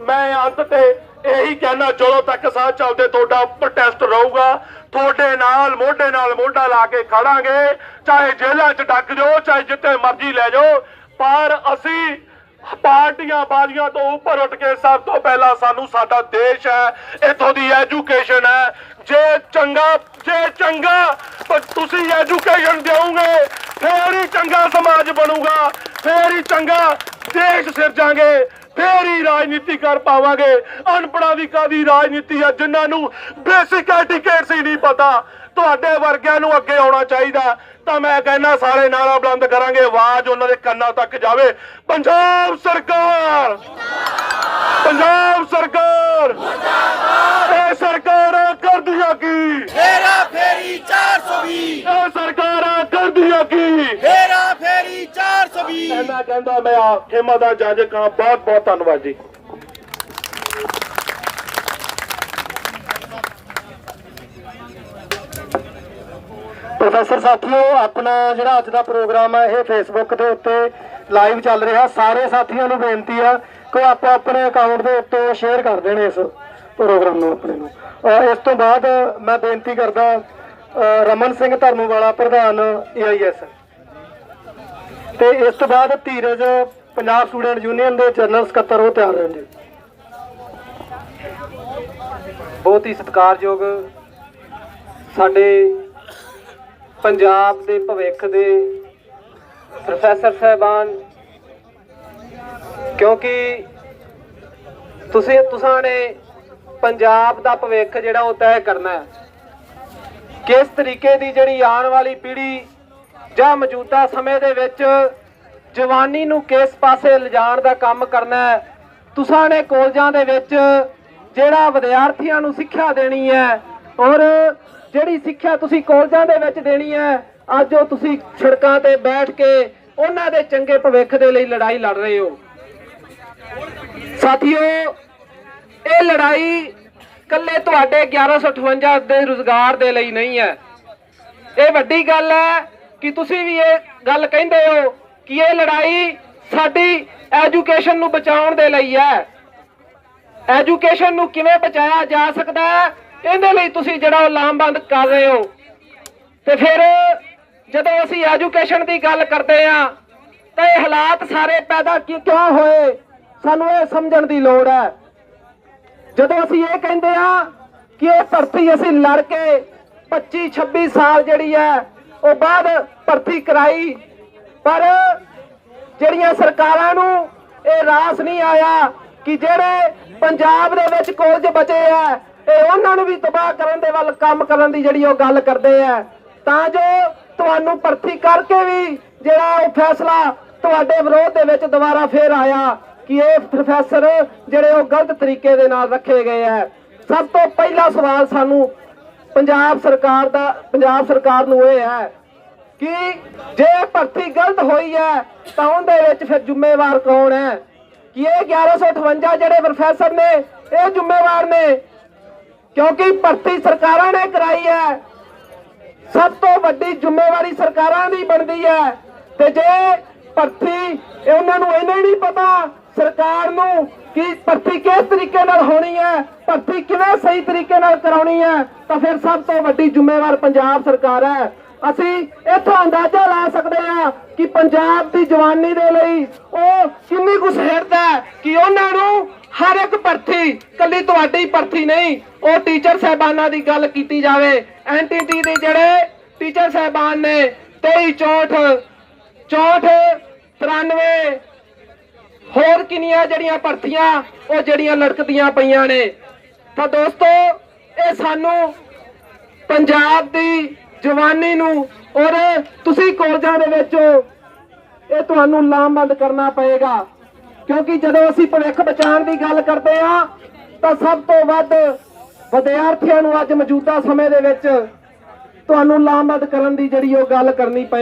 ਮੈਂ ਅੰਤ ਤੇ ਇਹੀ ਕਹਿਣਾ, ਜਦੋਂ ਤੱਕ ਸਾਹ ਚੱਲਦੇ ਤੁਹਾਡਾ ਪ੍ਰੋਟੈਸਟ ਰਹੂਗਾ, ਤੁਹਾਡੇ ਨਾਲ, ਮੋਢੇ ਨਾਲ ਮੋਢਾ ਲਾ ਕੇ ਖੜਾਂਗੇ, ਚਾਹੇ ਜੇਲ੍ਹਾਂ 'ਚ ਡੱਕ ਜਾਓ, ਚਾਹੇ ਜਿੱਥੇ ਮਰਜ਼ੀ ਲੈ ਜਾਓ, ਪਰ ਅਸੀਂ ਪਾਰਟੀਆਂ ਬਾਜ਼ੀਆਂ ਤੋਂ ਉੱਪਰ ਉੱਠ ਕੇ ਸਭ ਤੋਂ ਪਹਿਲਾਂ ਸਾਨੂੰ ਸਾਡਾ ਦੇਸ਼ ਹੈ, ਇੱਥੋਂ ਦੀ ਐਜੂਕੇਸ਼ਨ ਹੈ। ਜੇ ਚੰਗਾ ਜੇ ਚੰਗਾ ਤੁਸੀਂ ਐਜੂਕੇਸ਼ਨ ਦਿਓਗੇ, ਫੇਰ ਹੀ ਚੰਗਾ ਸਮਾਜ ਬਣੂਗਾ, ਫੇਰ ਹੀ ਚੰਗਾ ਦੇਸ਼ ਸਿਰਜਾਂਗੇ। ਫੇਰ ਹੀ ਰਾਜਨੀਤੀ ਕਰ ਪਾਵਾਂਗੇ। ਅਨਪੜਾਂ ਦੀ ਕਾਦੀ ਰਾਜਨੀਤੀ ਹੈ ਜਿਨ੍ਹਾਂ ਨੂੰ ਬੇਸਿਕ ਐਟੀਕੇਟਸ ਹੀ ਨਹੀਂ ਪਤਾ। ਤੁਹਾਡੇ ਵਰਗਿਆਂ ਨੂੰ ਅੱਗੇ ਆਉਣਾ ਚਾਹੀਦਾ। ਤਾਂ ਮੈਂ ਕਹਿੰਦਾ ਸਾਰੇ ਨਾਰਾ ਬੁਲੰਦ ਕਰਾਂਗੇ, ਆਵਾਜ਼ ਉਹਨਾਂ ਦੇ ਕੰਨਾਂ ਤੱਕ ਜਾਵੇ। ਪੰਜਾਬ ਸਰਕਾਰ! ਪੰਜਾਬ ਸਰਕਾਰ! ਇਹ ਸਰਕਾਰਾਂ ਕਰਦੀਆਂ ਕੀ? ਫੇਰਾ ਫੇਰੀ 420 420 ਕਹਿੰਦਾ ਮੈਂ ਆ ਖੇਮਾ ਦਾ ਜੱਜ ਕਾਂ ਬਹੁਤ ਬਹੁਤ ਧੰਨਵਾਦ ਜੀ। ਪ੍ਰੋਫੈਸਰ ਸਾਥੀਓ, ਆਪਣਾ ਜਿਹੜਾ ਅੱਜ ਦਾ ਪ੍ਰੋਗਰਾਮ ਹੈ, ਇਹ ਫੇਸਬੁੱਕ ਦੇ ਉੱਤੇ ਲਾਈਵ ਚੱਲ ਰਿਹਾ। ਸਾਰੇ ਸਾਥੀਆਂ ਨੂੰ ਬੇਨਤੀ ਆ ਕਿ ਆਪੋ ਆਪਣੇ ਅਕਾਊਂਟ ਦੇ ਉੱਤੇ ਸ਼ੇਅਰ ਕਰ ਦੇਣ ਇਸ ਪ੍ਰੋਗਰਾਮ ਨੂੰ ਆਪਣੇ ਨੂੰ। ਅਹ ਇਸ ਤੋਂ ਬਾਅਦ ਮੈਂ ਬੇਨਤੀ ਕਰਦਾ ਰਮਨ ਸਿੰਘ ਧਰਮਵਾਲਾ, ਪ੍ਰਧਾਨ ਏਆਈਐਸ ਤੇ ਇਸ ਤੋਂ ਬਾਅਦ ਧੀਰਜ ਪੰਜਾਬ ਸਟੂਡੈਂਟ ਯੂਨੀਅਨ ਦੇ ਜਨਰਲ ਸਕੱਤਰ ਉਹ ਤਿਆਰ ਰਹਿਣ ਜੀ ਬਹੁਤ ਹੀ ਸਤਿਕਾਰਯੋਗ ਸਾਡੇ ਪੰਜਾਬ ਦੇ ਭਵਿੱਖ ਦੇ ਪ੍ਰੋਫੈਸਰ ਸਾਹਿਬਾਨ, ਕਿਉਂਕਿ ਤੁਸੀਂ ਤੁਸਾਂ ਨੇ ਪੰਜਾਬ ਦਾ ਭਵਿੱਖ ਜਿਹੜਾ ਉਹ ਤੈਅ ਕਰਨਾ ਹੈ। ਕਿਸ ਤਰੀਕੇ ਦੀ ਜਿਹੜੀ ਆਉਣ ਵਾਲੀ ਪੀੜ੍ਹੀ ਜਾਂ ਮੌਜੂਦਾ ਸਮੇਂ ਦੇ ਵਿੱਚ ਜਵਾਨੀ ਨੂੰ ਕਿਸ ਪਾਸੇ ਲਿਜਾਣ ਦਾ ਕੰਮ ਕਰਨਾ ਹੈ? ਤੁਸਾਂ ਨੇ ਕਾਲਜਾਂ ਦੇ ਵਿੱਚ ਜਿਹੜਾ ਵਿਦਿਆਰਥੀਆਂ ਨੂੰ ਸਿੱਖਿਆ ਦੇਣੀ ਹੈ ਔਰ ਜਿਹੜੀ ਸਿੱਖਿਆ ਤੁਸੀਂ ਕੋਲਜਾਂ ਦੇ ਵਿੱਚ ਦੇਣੀ ਹੈ, ਅੱਜ ਉਹ ਤੁਸੀਂ ਸੜਕਾਂ ਤੇ ਬੈਠ ਕੇ ਉਹਨਾਂ ਦੇ ਚੰਗੇ ਭਵਿੱਖ ਦੇ ਲਈ ਲੜਾਈ ਲੜ ਰਹੇ ਹੋ। ਸਾਥੀਓ, ਇਹ ਲੜਾਈ ਕੱਲੇ ਤੁਹਾਡੇ 1158 ਦੇ ਰੋਜ਼ਗਾਰ ਦੇ ਲਈ ਨਹੀਂ ਹੈ। ਇਹ ਵੱਡੀ ਗੱਲ ਹੈ ਕਿ ਤੁਸੀਂ ਵੀ ਇਹ ਗੱਲ ਕਹਿੰਦੇ ਹੋ ਕਿ ਇਹ ਲੜਾਈ ਸਾਡੀ ਐਜੂਕੇਸ਼ਨ ਨੂੰ ਬਚਾਉਣ ਦੇ ਲਈ ਹੈ? ਐਜੂਕੇਸ਼ਨ ਨੂੰ ਕਿਵੇਂ ਬਚਾਇਆ ਜਾ ਸਕਦਾ ਹੈ? ਇਹਦੇ ਲਈ ਤੁਸੀਂ ਜਿਹੜਾ ਉਹ ਲਾਮਬੰਦ ਕਰ ਰਹੇ ਹੋ। ਤੇ ਫਿਰ ਜਦੋਂ ਅਸੀਂ ਐਜੂਕੇਸ਼ਨ ਦੀ ਗੱਲ ਕਰਦੇ ਆ ਤਾਂ ਇਹ ਹਾਲਾਤ ਸਾਰੇ ਪੈਦਾ ਕਿ- ਕਿਉਂ ਹੋਏ? ਸਾਨੂੰ ਇਹ ਸਮਝਣ ਦੀ ਲੋੜ ਹੈ। ਜਦੋਂ ਅਸੀਂ ਇਹ ਕਹਿੰਦੇ ਆ ਕਿ ਇਹ ਭਰਤੀ ਅਸੀਂ ਲੜ ਕੇ 25 26 ਸਾਲ ਜਿਹੜੀ ਹੈ ਉਹ ਬਾਅਦ ਭਰਤੀ ਕਰਾਈ। ਪਰ ਜਿਹੜੀਆਂ ਸਰਕਾਰਾਂ ਨੂੰ ਇਹ ਰਾਸ ਨਹੀਂ ਆਇਆ ਕਿ ਜਿਹੜੇ ਪੰਜਾਬ ਦੇ ਵਿੱਚ ਕਾਲਜ ਬਚੇ ਆ, ਇਹ ਉਹਨਾਂ ਨੂੰ ਵੀ ਤਬਾਹ ਕਰਨ ਦੇ ਵੱਲ ਕੰਮ ਕਰਨ ਦੀ ਜਿਹੜੀ ਉਹ ਗੱਲ ਕਰਦੇ ਆ, ਤਾਂ ਜੋ ਤੁਹਾਨੂੰ ਭਰਤੀ ਕਰਕੇ ਵੀ ਜਿਹੜਾ ਉਹ ਫੈਸਲਾ ਤੁਹਾਡੇ ਵਿਰੋਧ ਦੇ ਵਿੱਚ ਦੁਬਾਰਾ ਫੇਰ ਆਇਆ ਕਿ ਇਹ ਪ੍ਰੋਫੈਸਰ ਜਿਹੜੇ ਉਹ ਗਲਤ ਤਰੀਕੇ ਦੇ ਨਾਲ ਰੱਖੇ ਗਏ ਆ। ਸਭ ਤੋਂ ਪਹਿਲਾ ਸਵਾਲ ਸਾਨੂੰ ਪੰਜਾਬ ਸਰਕਾਰ ਦਾ, ਪੰਜਾਬ ਸਰਕਾਰ ਨੂੰ ਇਹ ਹੈ ਕਿ ਜੇ ਭਰਤੀ ਗਲਤ ਹੋਈ ਹੈ, ਤਾਂ ਉਹਦੇ ਵਿੱਚ ਫਿਰ ਜ਼ਿੰਮੇਵਾਰ ਕੌਣ ਹੈ? ਕਿ ਇਹ 1158 ਜਿਹੜੇ ਪ੍ਰੋਫੈਸਰ ਨੇ, ਇਹ ਜ਼ਿੰਮੇਵਾਰ ਨੇ। ਕਿਉਂਕਿ ਭਰਤੀ ਸਰਕਾਰਾਂ ਨੇ ਕਰਾਈ ਹੈ। ਸਭ ਤੋਂ ਵੱਡੀ ਜ਼ਿੰਮੇਵਾਰੀ ਸਰਕਾਰਾਂ ਦੀ ਬਣਦੀ ਹੈ। ਤੇ ਜੇ ਭਰਤੀ ਉਹਨਾਂ ਨੂੰ ਇਹਨਾਂ ਹੀ ਨਹੀਂ ਪਤਾ ਸਰਕਾਰ ਨੂੰ ਕਿ ਭਰਤੀ ਕਿਸ ਤਰੀਕੇ ਨਾਲ ਹੋਣੀ ਹੈ, ਭਰਤੀ ਕਿਵੇਂ ਸਹੀ ਤਰੀਕੇ ਨਾਲ ਕਰਾਉਣੀ ਹੈ, ਤਾਂ ਫਿਰ ਸਭ ਤੋਂ ਵੱਡੀ ਜ਼ਿੰਮੇਵਾਰ ਪੰਜਾਬ ਸਰਕਾਰ ਹੈ। ਅਸੀਂ ਇੱਥੋਂ ਅੰਦਾਜ਼ਾ ਲਾ ਸਕਦੇ ਹਾਂ ਕਿ ਪੰਜਾਬ ਦੀ ਜਵਾਨੀ ਦੇ ਲਈ ਉਹ ਕਿੰਨੀ ਕੁ ਸਿਹਰਦਾ ਹੈ ਕਿ ਉਹਨਾਂ ਨੂੰ ਹਰ ਇੱਕ ਭਰਤੀ ਕੱਲੀ ਤੁਹਾਡੀ ਭਰਤੀ ਨਹੀਂ, ਉਹ ਟੀਚਰ ਸਹਿਬਾਨਾਂ ਦੀ ਗੱਲ ਕੀਤੀ ਜਾਵੇ। ਐਨਟੀਟੀ ਦੇ ਜਿਹੜੇ ਟੀਚਰ ਸਹਿਬਾਨ ਨੇ 23 64 64 93 ਹੋਰ ਕਿੰਨੀਆਂ ਜਿਹੜੀਆਂ ਭਰਤੀਆਂ, ਉਹ ਜਿਹੜੀਆਂ ਲੜਕਦੀਆਂ ਪਈਆਂ ਨੇ। ਤਾਂ ਦੋਸਤੋ, ਇਹ ਸਾਨੂੰ ਪੰਜਾਬ ਦੀ ਜਵਾਨੀ ਨੂੰ ਔਰ ਤੁਸੀਂ ਕੋਲਜਾਂ ਦੇ ਵਿੱਚ ਇਹ ਤੁਹਾਨੂੰ ਲਾਮਬੰਦ ਕਰਨਾ ਪਏਗਾ। ਕਿਉਂਕਿ ਜਦੋਂ ਅਸੀਂ ਭਵਿੱਖ ਬਚਾਉਣ ਦੀ ਗੱਲ ਕਰਦੇ ਆ ਤਾਂ ਸਭ ਤੋਂ ਵੱਧ ਵਿਦਿਆਰਥੀਆਂ ਨੂੰ ਅੱਜ ਮੌਜੂਦਾ ਸਮੇਂ ਦੇ ਵਿੱਚ ਤੁਹਾਨੂੰ ਲਾਮਬੰਦ ਕਰਨ ਦੀ ਜਿਹੜੀ ਉਹ ਗੱਲ ਕਰਨੀ ਪਏ